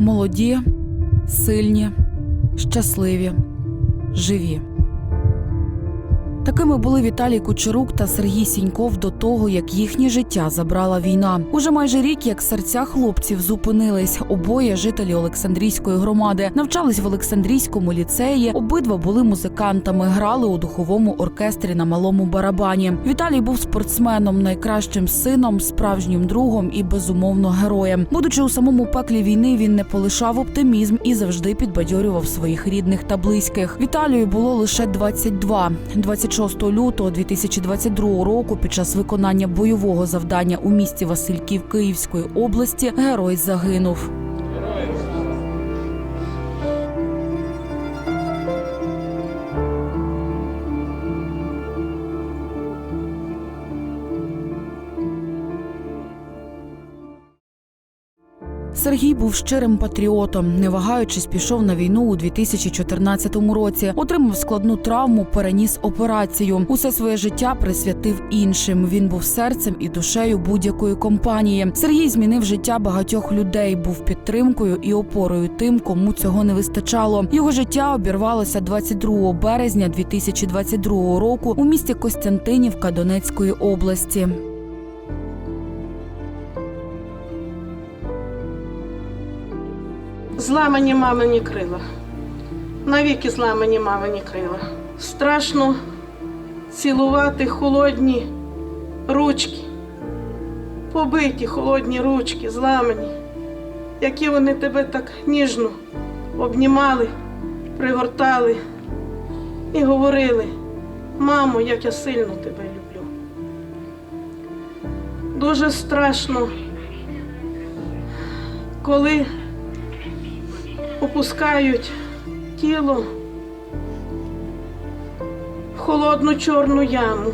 Молоді, сильні, щасливі, живі. Такими були Віталій Кучерук та Сергій Сіньков до того, як їхнє життя забрала війна. Уже майже рік, як серця хлопців зупинились. Обоє жителі Олександрійської громади навчались в Олександрійському ліцеї. Обидва були музикантами, грали у духовому оркестрі на малому барабані. Віталій був спортсменом, найкращим сином, справжнім другом і безумовно героєм. Будучи у самому пеклі війни, він не полишав оптимізм і завжди підбадьорював своїх рідних та близьких. Віталію було лише 22. 26 лютого 2022 року, під час виконання бойового завдання у місті Васильків Київської області, герой загинув. Сергій був щирим патріотом. Не вагаючись, пішов на війну у 2014 році. Отримав складну травму, переніс операцію. Усе своє життя присвятив іншим. Він був серцем і душею будь-якої компанії. Сергій змінив життя багатьох людей, був підтримкою і опорою тим, кому цього не вистачало. Його життя обірвалося 22 березня 2022 року у місті Костянтинівка Донецької області. Зламані мамині крила. Навіки зламані мамині крила. Страшно цілувати холодні ручки. Побиті холодні ручки, зламані, які вони тебе так ніжно обнімали, пригортали і говорили: мамо, як я сильно тебе люблю. Дуже страшно, коли опускають тіло в холодну чорну яму.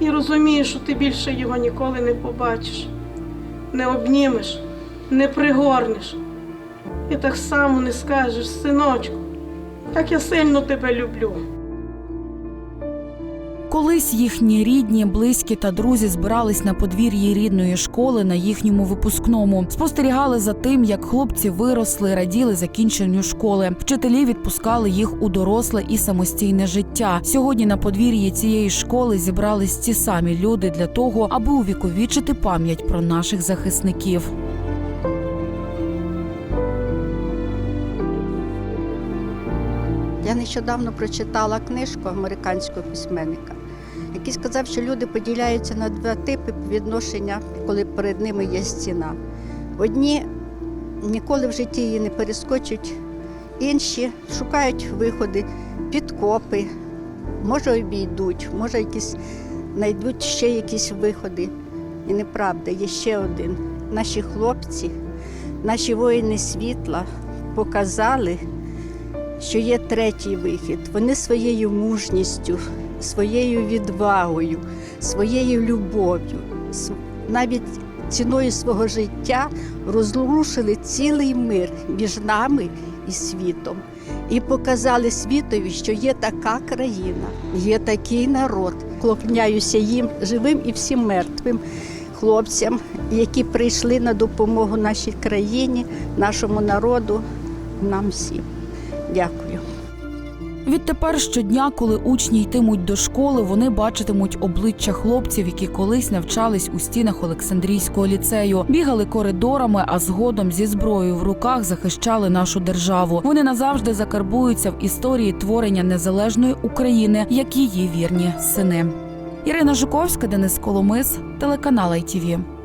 І розумієш, що ти більше його ніколи не побачиш, не обнімеш, не пригорнеш. І так само не скажеш, синочку, як я сильно тебе люблю. Колись їхні рідні, близькі та друзі збирались на подвір'ї рідної школи на їхньому випускному. Спостерігали за тим, як хлопці виросли, раділи закінченню школи. Вчителі відпускали їх у доросле і самостійне життя. Сьогодні на подвір'ї цієї школи зібрались ті самі люди для того, аби увіковічити пам'ять про наших захисників. Я нещодавно прочитала книжку американського письменника, який сказав, що люди поділяються на два типи відношення, коли перед ними є стіна. Одні ніколи в житті її не перескочать, інші шукають виходи, підкопи, може обійдуть, може якісь знайдуть ще якісь виходи. І неправда, є ще один. Наші хлопці, наші воїни світла показали що є третій вихід. Вони своєю мужністю, своєю відвагою, своєю любов'ю, навіть ціною свого життя розрушили цілий мир між нами і світом. І показали світові, що є така країна, є такий народ. Клоняюся їм живим і всім мертвим хлопцям, які прийшли на допомогу нашій країні, нашому народу, нам всім. Дякую. Відтепер щодня, коли учні йтимуть до школи, вони бачитимуть обличчя хлопців, які колись навчались у стінах Олександрійського ліцею, бігали коридорами, а згодом зі зброєю в руках захищали нашу державу. Вони назавжди закарбуються в історії творення незалежної України, як її вірні сини. Ірина Жуковська, Денис Коломис, телеканал ITV.